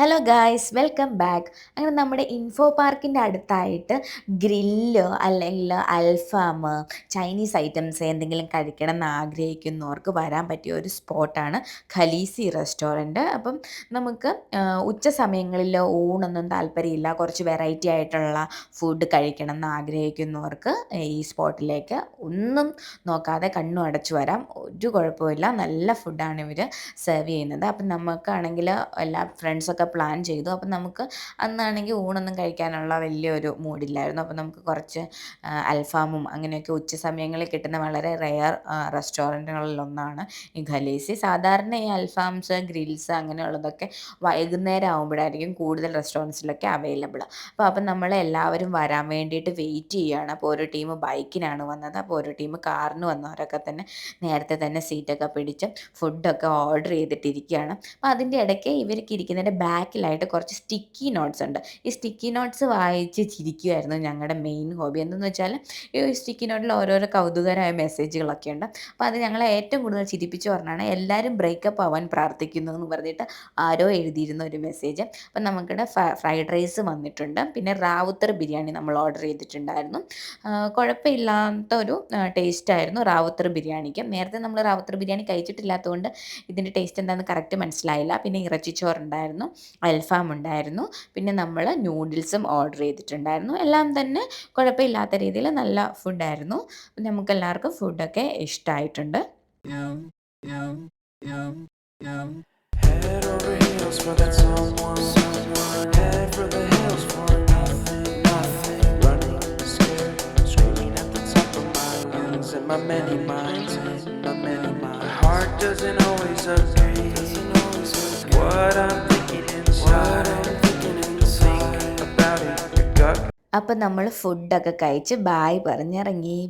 Hello guys welcome back അങ്ങനെ നമ്മുടെ info പാർക്കിന്റെ അടുത്തായിട്ട് ഗ്രില്ല് അല്ലെങ്കിൽ അൽഫാം ചൈനീസ് ഐറ്റംസ് എന്തെങ്കിലും കഴിക്കണം എന്ന് ആഗ്രഹിക്കുന്നവർക്ക് വരാൻ പറ്റിയ ഒരു സ്പോട്ടാണ് ഖലീസി റെസ്റ്റോറന്റ് അപ്പം നമുക്ക് ഉച്ച സമയങ്ങളിൽ ഊണൊന്നും താല്പര്യമില്ല. കുറച്ച് വെറൈറ്റി ആയിട്ടുള്ള ഫുഡ് കഴിക്കണം എന്ന് ആഗ്രഹിക്കുന്നവർക്ക് ഈ സ്പോട്ടിലേക്ക് ഒന്നും നോക്കാതെ കണ്ണും അടച്ചു വരാം. ഒരു കുഴപ്പമില്ല നല്ല ഫുഡാണ് ഇവർ സെർവ് ചെയ്യുന്നത്. അപ്പം നമുക്കാണെങ്കിൽ എല്ലാ ഫ്രണ്ട്സൊക്കെ പ്ലാൻ ചെയ്തു. അപ്പം നമുക്ക് അന്നാണെങ്കിൽ ഊണൊന്നും കഴിക്കാനുള്ള വലിയൊരു മൂഡില്ലായിരുന്നു. അപ്പം നമുക്ക് കുറച്ച് അൽഫാമും അങ്ങനെയൊക്കെ ഉച്ച സമയങ്ങളിൽ കിട്ടുന്ന വളരെ റെയർ റെസ്റ്റോറന്റുകളിലൊന്നാണ് ഈ ഖലീസി. സാധാരണ ഈ അൽഫാംസ് ഗ്രിൽസ് അങ്ങനെയുള്ളതൊക്കെ വൈകുന്നേരം ആകുമ്പോഴായിരിക്കും കൂടുതൽ റെസ്റ്റോറന്റ്സിലൊക്കെ അവൈലബിൾ അപ്പോൾ അപ്പം നമ്മൾ എല്ലാവരും വരാൻ വേണ്ടിയിട്ട് വെയിറ്റ് ചെയ്യുകയാണ്. അപ്പോൾ ഒരു ടീം ബൈക്കിനാണ് വന്നത്. അപ്പോൾ ഒരു ടീം കാറിന് വന്നവരൊക്കെ തന്നെ നേരത്തെ തന്നെ സീറ്റൊക്കെ പിടിച്ച് ഫുഡൊക്കെ ഓർഡർ ചെയ്തിട്ടിരിക്കുകയാണ്. അപ്പോൾ അതിന്റെ ഇടയ്ക്ക് ഇവർക്ക് ഇരിക്കുന്നതിന്റെ ബാക്കിലായിട്ട് കുറച്ച് സ്റ്റിക്കി നോട്ട്സ് ഉണ്ട്. ഈ സ്റ്റിക്കി നോട്ട്സ് വായിച്ച് ചിരിക്കുമായിരുന്നു ഞങ്ങളുടെ മെയിൻ ഹോബി എന്തെന്ന് വെച്ചാൽ ഈ സ്റ്റിക്കി നോട്ടിൽ ഓരോരോ കൗതുകരായ മെസ്സേജുകളൊക്കെ ഉണ്ട്. അപ്പോൾ അത് ഞങ്ങളെ ഏറ്റവും കൂടുതൽ ചിരിപ്പിച്ച് പറഞ്ഞാണ് എല്ലാവരും ബ്രേക്കപ്പ് ആവാൻ പ്രാർത്ഥിക്കുന്നു എന്ന് പറഞ്ഞിട്ട് ആരോ എഴുതിയിരുന്ന ഒരു മെസ്സേജ് അപ്പം നമുക്കിവിടെ ഫ്രൈഡ് റൈസ് വന്നിട്ടുണ്ട്. പിന്നെ റാവുത്തർ ബിരിയാണി നമ്മൾ ഓർഡർ ചെയ്തിട്ടുണ്ടായിരുന്നു. കുഴപ്പമില്ലാത്ത ഒരു ടേസ്റ്റ് ആയിരുന്നു റാവുത്തർ ബിരിയാണിക്ക്. നേരത്തെ നമ്മൾ റാവുത്തർ ബിരിയാണി കഴിച്ചിട്ടില്ലാത്തതുകൊണ്ട് ഇതിന്റെ ടേസ്റ്റ് എന്താണെന്ന് കറക്റ്റ് മനസ്സിലായില്ല. പിന്നെ ഇറച്ചിച്ചോറുണ്ടായിരുന്നു. അൽഫാം ഉണ്ടായിരുന്നു. പിന്നെ നമ്മൾ നൂഡിൽസും ഓർഡർ ചെയ്തിട്ടുണ്ടായിരുന്നു. എല്ലാം തന്നെ കുഴപ്പമില്ലാത്ത രീതിയിൽ നല്ല ഫുഡായിരുന്നു. നമുക്കെല്ലാവർക്കും ഫുഡൊക്കെ ഇഷ്ടമായിട്ടുണ്ട് In my many minds, in my many minds. My heart doesn't always agree. What അപ്പം നമ്മൾ ഫുഡൊക്കെ കഴിച്ച് ബായ് പറഞ്ഞിറങ്ങി